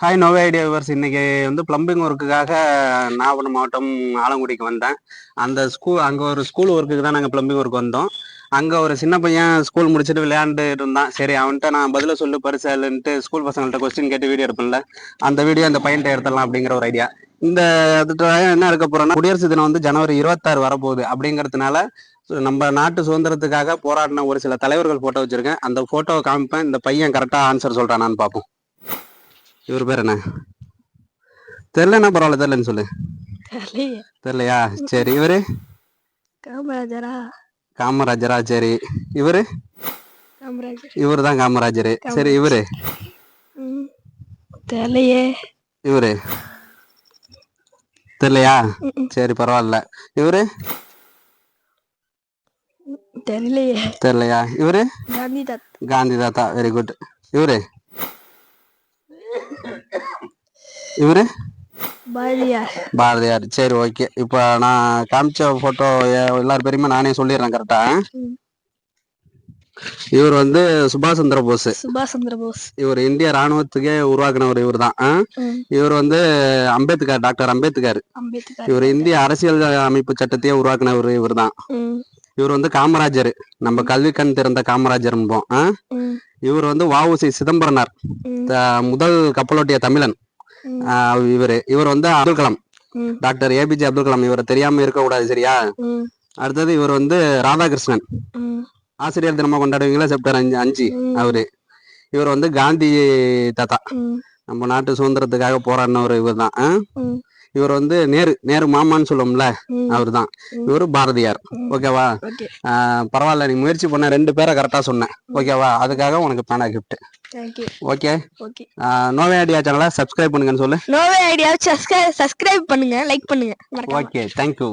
Hi நோவே idea viewers இன்னைக்கு வந்து plumbing ஒர்க்குக்காக Nagapattinam மாவட்டம் ஆலங்குடிக்கு வந்தேன். அந்த ஸ்கூல் அங்கே ஒரு ஸ்கூல் ஒர்க்குக்கு தான் நாங்கள் பிளம்பிங் ஒர்க் வந்தோம். அங்கே ஒரு சின்ன பையன் ஸ்கூல் முடிச்சுட்டு விளையாண்டுட்டு இருந்தான். சரி அவன்கிட்ட நான் பதில சொல்லு பரிசல்ன்ட்டு ஸ்கூல் பசங்கள்ட்ட கொஸ்டின் கேட்டு வீடியோ எடுப்பேன்ல. அந்த வீடியோ அந்த பையன்கிட்ட எடுத்துடலாம் அப்படிங்கிற ஒரு ஐடியா இந்த என்ன இருக்க போறோம்னா குடியரசு தினம் வந்து ஜனவரி இருபத்தாறு வரப்போகுது. அப்படிங்கிறதுனால நம்ம நாட்டு சுதந்திரத்துக்காக போராடின ஒரு சில தலைவர்கள் போட்டோ வச்சிருக்கேன். அந்த போட்டோவை காமிப்பேன். இந்த பையன் கரெக்டாக ஆன்சர் சொல்கிறானான்னு பார்ப்போம். இவர் பேர் என்ன? தெரியலன்னா பரவாயில்ல தெரியலன்னு சொல்லு. தெரியலையே. சரி இவரு? காமராஜரா. காமராஜரா சரி. இவரு? இவரு தான் காமராஜர். சரி இவரு? தெரியலையே. இவரு? தெரியலையா. சரி பரவாயில்ல. இவரு? தெரியலையே. தெரியலையா? இவரு? காந்தி காந்தி தாத்தா வெரி குட் இவரு? இவரு? பாரதியார். சரி ஓகே இப்போ நான் காமிச்ச போட்டோ எல்லார் பேருமே நானே சொல்லிடுறேன் கரெக்டா. இவர் வந்து சுபாஷ் சந்திர போஸ். சுபாஷ் சந்திர போஸ். இவர் இந்திய ராணுவத்துக்கே உருவாக்குனவர் இவர் தான். இவர் வந்து அம்பேத்கர் டாக்டர் அம்பேத்கர். இவர் இந்திய அரசியல் அமைப்பு சட்டத்தையே உருவாக்குனவர் இவர் தான். இவர் வந்து காமராஜர். நம்ம கல்வி கண் திறந்த காமராஜர். இவர் வந்து வஉசி சிதம்பரனார். முதல் கப்பலோட்டிய தமிழன். இவரு இவர் வந்து அப்துல் கலாம். டாக்டர் ஏபிஜே அப்துல் கலாம் இவரை தெரியாம இருக்க கூடாது சரியா. அடுத்தது இவர் வந்து ராதாகிருஷ்ணன். ஆசிரியர் தினமா கொண்டாடுவீங்களா செப்டம்பர் அஞ்சு அஞ்சு. அவரு இவர் வந்து காந்தி தாத்தா. நம்ம நாட்டு சுதந்திரத்துக்காக போராடினவர் இவர் தான். இவர் வந்து நேரு நேரு மாமான்னு சொல்லுவோம்ல. அவர் தான். இவரு பாரதியார். ஓகேவா? பரவாயில்ல நீ முயற்சி பண்ண ரெண்டு பேரை கரெக்டா சொன்னேன் ஓகேவா? அதுக்காக உனக்கு பேனா gift okay. No way idea சேனலை சப்ஸ்கிரைப் பண்ணுங்கன்னு சொல்லு. நோவே ஐடியா சப்ஸ்கிரைப் பண்ணுங்க லைக் பண்ணுங்க. Okay thank you